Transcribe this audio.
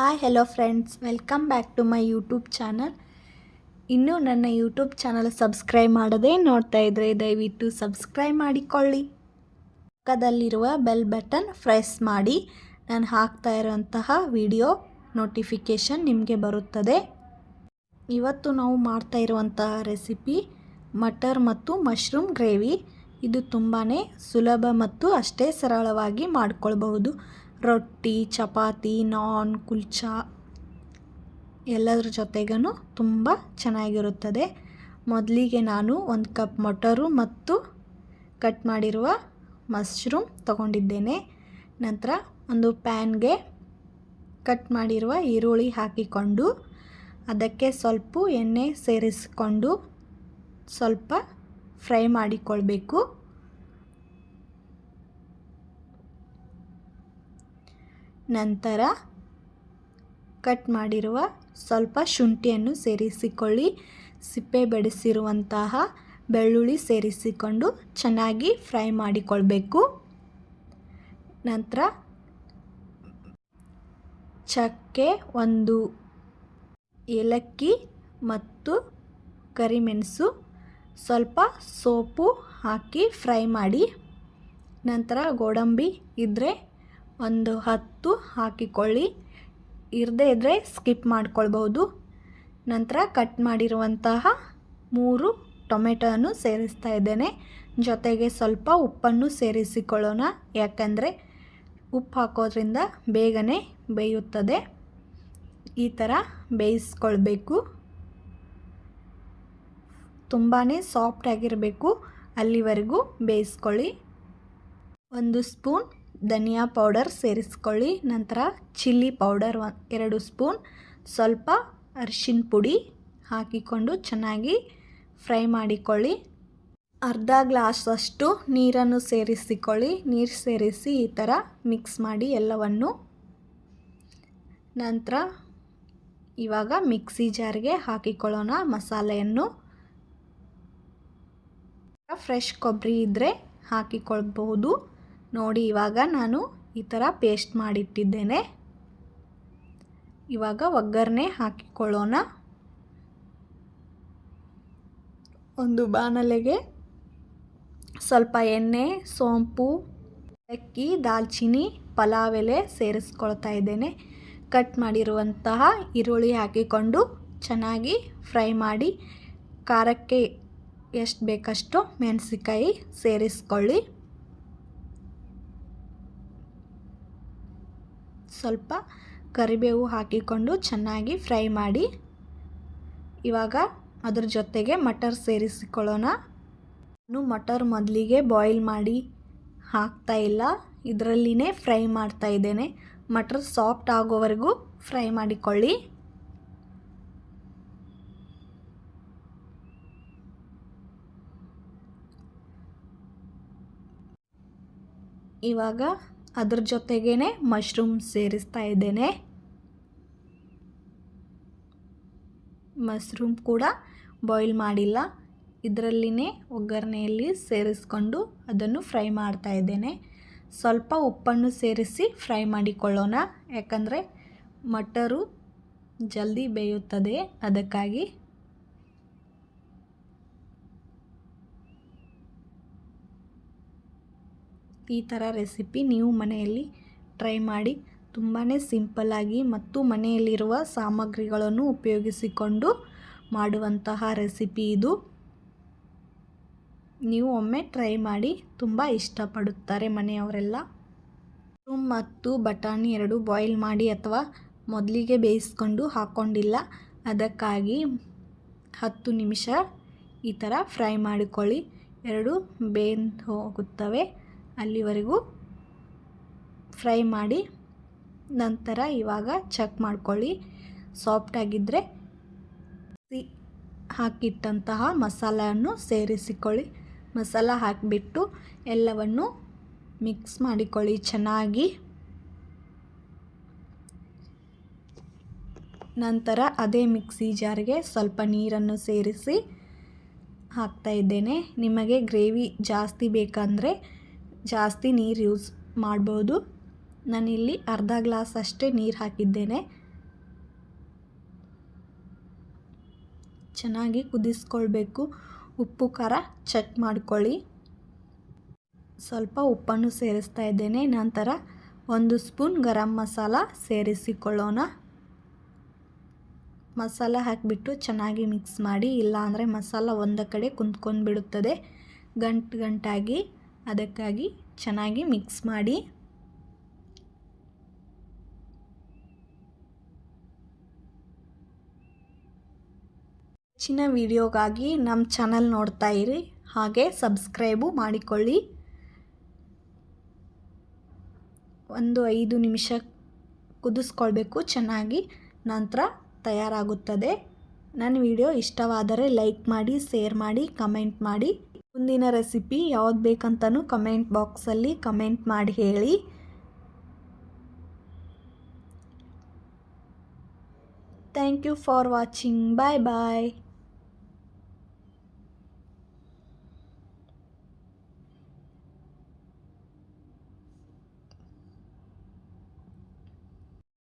Hi hello friends welcome back to my YouTube channel ಇನ್ನೂ ನನ್ನ YouTube channel subscribe ಮಾಡದೇ ನೋಡ್ತಾ ಇದ್ದರೆ ದಯವಿಟ್ಟು ಸಬ್ಸ್ಕ್ರೈಬ್ ಮಾಡಿಕೊಳ್ಳಿ. ಪಕ್ಕದಲ್ಲಿರುವ ಬೆಲ್ ಬಟನ್ ಪ್ರೆಸ್ ಮಾಡಿ. ನಾನು ಹಾಕ್ತಾ ಇರೋಂತಹ ವಿಡಿಯೋ ನೋಟಿಫಿಕೇಷನ್ ನಿಮಗೆ ಬರುತ್ತದೆ. ಇವತ್ತು ನಾವು ಮಾಡ್ತಾ ಇರುವಂತಹ ರೆಸಿಪಿ ಮಟರ್ ಮತ್ತು ಮಶ್ರೂಮ್ ಗ್ರೇವಿ ಇದು ತುಂಬಾ ಸುಲಭ ಮತ್ತು ಅಷ್ಟೇ ಸರಳವಾಗಿ ಮಾಡ್ಕೊಳ್ಬಹುದು. ರೊಟ್ಟಿ, ಚಪಾತಿ, ನಾನ್, ಕುಲ್ಚಾ ಎಲ್ಲದರ ಜೊತೆಗೂ ತುಂಬ ಚೆನ್ನಾಗಿರುತ್ತದೆ. ಮೊದಲಿಗೆ ನಾನು ಒಂದು ಕಪ್ ಮೊಟರು ಮತ್ತು ಕಟ್ ಮಾಡಿರುವ ಮಶ್ರೂಮ್ ತಗೊಂಡಿದ್ದೇನೆ. ನಂತರ ಒಂದು ಪ್ಯಾನ್ಗೆ ಕಟ್ ಮಾಡಿರುವ ಈರುಳ್ಳಿ ಹಾಕಿಕೊಂಡು ಅದಕ್ಕೆ ಸ್ವಲ್ಪ ಎಣ್ಣೆ ಸೇರಿಸಿಕೊಂಡು ಸ್ವಲ್ಪ ಫ್ರೈ ಮಾಡಿಕೊಳ್ಬೇಕು. ನಂತರ ಕಟ್ ಮಾಡಿರುವ ಸ್ವಲ್ಪ ಶುಂಠಿಯನ್ನು ಸೇರಿಸಿಕೊಳ್ಳಿ. ಸಿಪ್ಪೆ ಬೆಡಿಸಿರುವಂತಹ ಬೆಳ್ಳುಳ್ಳಿ ಸೇರಿಸಿಕೊಂಡು ಚೆನ್ನಾಗಿ ಫ್ರೈ ಮಾಡಿಕೊಳ್ಬೇಕು. ನಂತರ ಚಕ್ಕೆ ಒಂದು ಏಲಕ್ಕಿ ಮತ್ತು ಕರಿಮೆಣಸು ಸ್ವಲ್ಪ ಸೋಪು ಹಾಕಿ ಫ್ರೈ ಮಾಡಿ. ನಂತರ ಗೋಡಂಬಿ ಇದ್ದರೆ ಒಂದು ಹತ್ತು ಹಾಕಿಕೊಳ್ಳಿ. ಇರದೇ ಇದ್ದರೆ ಸ್ಕಿಪ್ ಮಾಡ್ಕೊಳ್ಬೋದು ನಂತರ ಕಟ್ ಮಾಡಿರುವಂತಹ ಮೂರು ಟೊಮೆಟೊವನ್ನು ಸೇರಿಸ್ತಾ ಇದ್ದೇನೆ. ಜೊತೆಗೆ ಸ್ವಲ್ಪ ಉಪ್ಪನ್ನು ಸೇರಿಸಿಕೊಳ್ಳೋಣ. ಯಾಕಂದರೆ ಉಪ್ಪು ಹಾಕೋದ್ರಿಂದ ಬೇಗನೆ ಬೇಯುತ್ತದೆ. ಈ ಥರ ಬೇಯಿಸ್ಕೊಳ್ಬೇಕು. ತುಂಬಾ ಸಾಫ್ಟಾಗಿರಬೇಕು ಅಲ್ಲಿವರೆಗೂ ಬೇಯಿಸ್ಕೊಳ್ಳಿ. ಒಂದು ಸ್ಪೂನ್ ಧನಿಯಾ ಪೌಡರ್ ಸೇರಿಸ್ಕೊಳ್ಳಿ. ನಂತರ ಚಿಲ್ಲಿ ಪೌಡರ್ ಎರಡು ಸ್ಪೂನ್. ಸ್ವಲ್ಪ ಅರಿಶಿನ ಪುಡಿ ಹಾಕಿಕೊಂಡು ಚೆನ್ನಾಗಿ ಫ್ರೈ ಮಾಡಿಕೊಳ್ಳಿ. ಅರ್ಧ ಗ್ಲಾಸಷ್ಟು ನೀರನ್ನು ಸೇರಿಸಿಕೊಳ್ಳಿ. ನೀರು ಸೇರಿಸಿ ಈ ಥರ ಮಿಕ್ಸ್ ಮಾಡಿ ಎಲ್ಲವನ್ನು. ನಂತರ ಇವಾಗ ಮಿಕ್ಸಿ ಜಾರ್ಗೆ ಹಾಕಿಕೊಳ್ಳೋಣ ಮಸಾಲೆಯನ್ನು. ಫ್ರೆಶ್ ಕೊಬ್ಬರಿ ಇದ್ದರೆ ಹಾಕಿಕೊಳ್ಬಹುದು. ನೋಡಿ, ಇವಾಗ ನಾನು ಈ ಥರ ಪೇಸ್ಟ್ ಮಾಡಿಟ್ಟಿದ್ದೇನೆ. ಇವಾಗ ಒಗ್ಗರಣೆ ಹಾಕಿಕೊಳ್ಳೋಣ. ಒಂದು ಬಾಣಲೆಗೆ ಸ್ವಲ್ಪ ಎಣ್ಣೆ, ಸೋಂಪು ಅಕ್ಕಿ ದಾಲ್ಚಿನಿ, ಪಲಾವ್ ಎಲೆ ಸೇರಿಸ್ಕೊಳ್ತಾ ಇದ್ದೇನೆ. ಕಟ್ ಮಾಡಿರುವಂತಹ ಈರುಳ್ಳಿ ಹಾಕಿಕೊಂಡು ಚೆನ್ನಾಗಿ ಫ್ರೈ ಮಾಡಿ, ಖಾರಕ್ಕೆ ಎಷ್ಟು ಬೇಕಷ್ಟು ಮೆಣಸಿಕಾಯಿ ಸೇರಿಸ್ಕೊಳ್ಳಿ. ಸ್ವಲ್ಪ ಕರಿಬೇವು ಹಾಕಿಕೊಂಡು ಚೆನ್ನಾಗಿ ಫ್ರೈ ಮಾಡಿ ಇವಾಗ ಅದ್ರ ಜೊತೆಗೆ ಮಟರ್ ಸೇರಿಸಿಕೊಳ್ಳೋಣ. ನಾನು ಮಟರ್ ಮೊದಲಿಗೆ ಬಾಯ್ಲ್ ಮಾಡಿ ಹಾಕ್ತಾ ಇಲ್ಲ. ಇದರಲ್ಲಿನೇ ಫ್ರೈ ಮಾಡ್ತಾ ಇದ್ದೇನೆ. ಮಟರ್ ಸಾಫ್ಟ್ ಆಗೋವರೆಗೂ ಫ್ರೈ ಮಾಡಿಕೊಳ್ಳಿ. ಇವಾಗ ಅದ್ರ ಜೊತೆಗೇ ಮಶ್ರೂಮ್ ಸೇರಿಸ್ತಾ ಇದ್ದೇನೆ. ಮಶ್ರೂಮ್ ಕೂಡ ಬಾಯ್ಲ್ ಮಾಡಿಲ್ಲ. ಇದರಲ್ಲಿನೇ ಒಗ್ಗರಣೆಯಲ್ಲಿ ಸೇರಿಸ್ಕೊಂಡು ಅದನ್ನು ಫ್ರೈ ಮಾಡ್ತಾ ಇದ್ದೇನೆ. ಸ್ವಲ್ಪ ಉಪ್ಪನ್ನು ಸೇರಿಸಿ ಫ್ರೈ ಮಾಡಿಕೊಳ್ಳೋಣ. ಯಾಕಂದರೆ ಮಟರು ಜಲ್ದಿ ಬೇಯುತ್ತದೆ. ಅದಕ್ಕಾಗಿ ಈ ಥರ ರೆಸಿಪಿ ನೀವು ಮನೆಯಲ್ಲಿ ಟ್ರೈ ಮಾಡಿ. ತುಂಬಾ ಸಿಂಪಲ್ಲಾಗಿ ಮತ್ತು ಮನೆಯಲ್ಲಿರುವ ಸಾಮಗ್ರಿಗಳನ್ನು ಉಪಯೋಗಿಸಿಕೊಂಡು ಮಾಡುವಂತಹ ರೆಸಿಪಿ ಇದು. ನೀವು ಒಮ್ಮೆ ಟ್ರೈ ಮಾಡಿ ತುಂಬ ಇಷ್ಟಪಡುತ್ತಾರೆ ಮನೆಯವರೆಲ್ಲ. ಮತ್ತು ಬಟಾಣಿ ಎರಡು ಬಾಯ್ಲ್ ಮಾಡಿ ಅಥವಾ ಮೊದಲಿಗೆ ಬೇಯಿಸ್ಕೊಂಡು ಹಾಕ್ಕೊಂಡಿಲ್ಲ ಅದಕ್ಕಾಗಿ ಹತ್ತು ನಿಮಿಷ ಈ ಥರ ಫ್ರೈ ಮಾಡಿಕೊಳ್ಳಿ. ಎರಡು ಬೆಂದು ಹೋಗುತ್ತವೆ ಅಲ್ಲಿವರೆಗೂ ಫ್ರೈ ಮಾಡಿ ನಂತರ ಇವಾಗ ಚೆಕ್ ಮಾಡ್ಕೊಳ್ಳಿ. ಸಾಫ್ಟಾಗಿದ್ದರೆ ಹಾಕಿಟ್ಟಂತಹ ಮಸಾಲೆಯನ್ನು ಸೇರಿಸಿಕೊಳ್ಳಿ. ಮಸಾಲ ಹಾಕಿಬಿಟ್ಟು ಎಲ್ಲವನ್ನು ಮಿಕ್ಸ್ ಮಾಡಿಕೊಳ್ಳಿ ಚೆನ್ನಾಗಿ. ನಂತರ ಅದೇ ಮಿಕ್ಸಿ ಜಾರ್ಗೆ ಸ್ವಲ್ಪ ನೀರನ್ನು ಸೇರಿಸಿ ಹಾಕ್ತಾ ಇದ್ದೇನೆ. ನಿಮಗೆ ಗ್ರೇವಿ ಜಾಸ್ತಿ ಬೇಕಂದರೆ ಜಾಸ್ತಿ ನೀರು ಯೂಸ್ ಮಾಡ್ಬೋದು. ನಾನಿಲ್ಲಿ ಅರ್ಧ ಗ್ಲಾಸ್ ಅಷ್ಟೇ ನೀರು ಹಾಕಿದ್ದೇನೆ. ಚೆನ್ನಾಗಿ ಕುದಿಸ್ಕೊಳ್ಬೇಕು. ಉಪ್ಪು, ಖಾರ ಚೆಕ್ ಮಾಡ್ಕೊಳ್ಳಿ. ಸ್ವಲ್ಪ ಉಪ್ಪನ್ನು ಸೇರಿಸ್ತಾ ಇದ್ದೇನೆ. ನಂತರ ಒಂದು ಸ್ಪೂನ್ ಗರಂ ಮಸಾಲ ಸೇರಿಸಿಕೊಳ್ಳೋಣ. ಮಸಾಲ ಹಾಕಿಬಿಟ್ಟು ಚೆನ್ನಾಗಿ ಮಿಕ್ಸ್ ಮಾಡಿ, ಇಲ್ಲಾಂದರೆ ಮಸಾಲ ಒಂದು ಕಡೆ ಕುಂತ್ಕೊಂಡು ಬಿಡುತ್ತದೆ ಗಂಟು ಗಂಟಾಗಿ. ಅದಕ್ಕಾಗಿ ಚೆನ್ನಾಗಿ ಮಿಕ್ಸ್ ಮಾಡಿ ಹೆಚ್ಚಿನ ವಿಡಿಯೋಗಾಗಿ ನಮ್ಮ ಚಾನಲ್ ನೋಡ್ತಾ ಇರಿ, ಹಾಗೆ ಸಬ್ಸ್ಕ್ರೈಬು ಮಾಡಿಕೊಳ್ಳಿ. ಒಂದು ಐದು ನಿಮಿಷ ಕುದಿಸ್ಕೊಳ್ಬೇಕು, ಚೆನ್ನಾಗಿ ನಂತರ ತಯಾರಾಗುತ್ತದೆ. ನನ್ನ ವಿಡಿಯೋ ಇಷ್ಟವಾದರೆ ಲೈಕ್ ಮಾಡಿ, ಶೇರ್ ಮಾಡಿ, ಕಮೆಂಟ್ ಮಾಡಿ. ಮುಂದಿನ ರೆಸಿಪಿ ಯಾವ್ದು ಬೇಕಂತನೂ ಕಮೆಂಟ್ ಬಾಕ್ಸಲ್ಲಿ ಕಮೆಂಟ್ ಮಾಡಿ ಹೇಳಿ. Thank you for watching bye bye